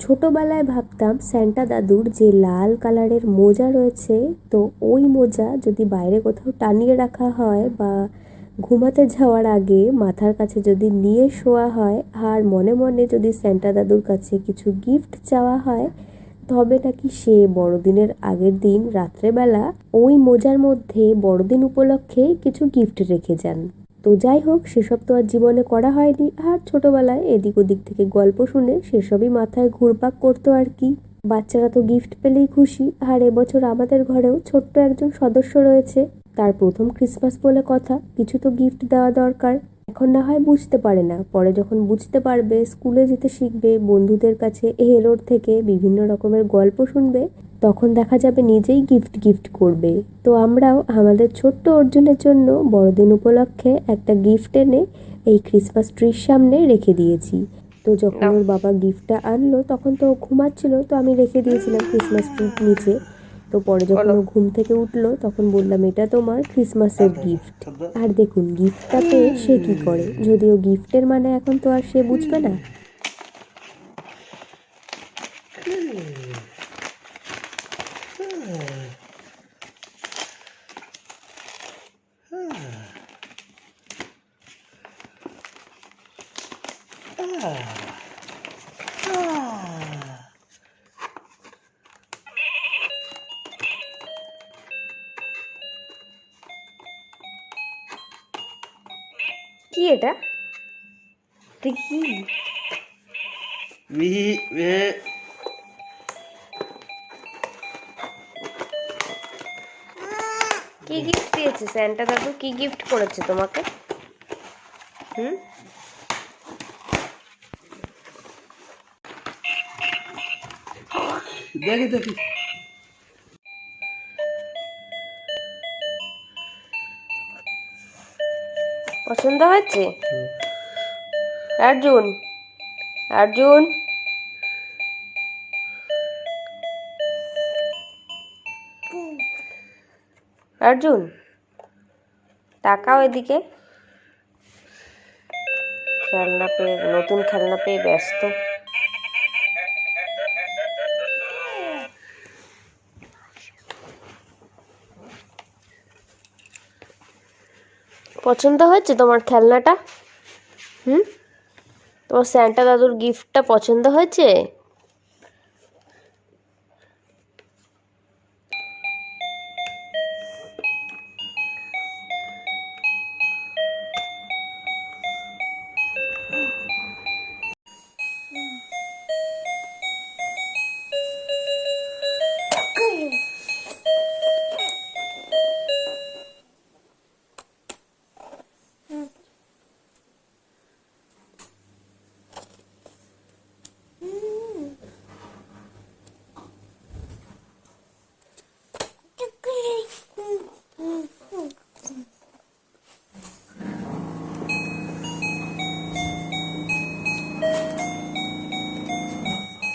ছোটবেলায় ভাবতাম স্যান্টা দাদুর যে লাল কালারের মোজা রয়েছে, তো ওই মোজা যদি বাইরে কোথাও টানিয়ে রাখা হয় বা ঘুমাতে যাওয়ার আগে মাথার কাছে যদি নিয়ে শোয়া হয় আর মনে মনে যদি স্যান্টা দাদুর কাছে কিছু গিফট চাওয়া হয়, তবে নাকি সে বড়দিনের আগের দিন রাত্রেবেলা ওই মোজার মধ্যে বড়দিন উপলক্ষে কিছু গিফট রেখে যান। তো যাই হোক, সেসব তো আর জীবনে করা হয়নি। আর ছোটবেলায় এদিক ওদিক থেকে গল্প শুনে সেসবই মাথায় ঘুরপাক করতো আর কি। বাচ্চারা তো গিফট পেলেই খুশি। আর এবছর আমাদের ঘরেও ছোট্ট একজন সদস্য রয়েছে। তার প্রথম ক্রিসমাস বলে কথা, কিছু তো গিফট দেওয়া দরকার। এখন না হয় বুঝতে পারে না। পরে যখন বুঝতে পারবে, স্কুলে যেতে শিখবে, বন্ধুদের কাছে এলোর থেকে বিভিন্ন রকমের গল্প শুনবে তখন দেখা যাবে নিজেই গিফট গিফট করবে। তো আমরাও আমাদের ছোট্ট অর্জুনের জন্য বড়দিন উপলক্ষে একটা গিফট এনে এই ক্রিসমাস ট্রির সামনে রেখে দিয়েছি। তো যখন ওর বাবা গিফটটা আনলো তখন তো ঘুমাচ্ছিল তো আমি রেখে দিয়েছিলাম ক্রিসমাস ট্রির নিচে। তো পরে যখন ও ঘুম থেকে উঠল তখন বললাম এটা তোমার ক্রিসমাসের গিফট আর দেখুন গিফটটা পেয়ে সে কি করে? যদিও গিফটের মানে এখন তো আর সে বুঝবে না। কি এটা? মে কি গিফট দিয়েছে স্যান্টা দাদু? কি গিফট করেছে তোমাকে? হুম? দেখি দেখি। পছন্দ হয়েছে? অর্জুন অর্জুন। অর্জুন, তাকাও এদিকে। খেলনা পেয়ে, নতুন খেলনা পেয়ে ব্যস্ত। পছন্দ হয়েছে তোমার খেলনাটা? হুম? তোমার স্যান্টা দাদুর গিফটটা পছন্দ হয়েছে?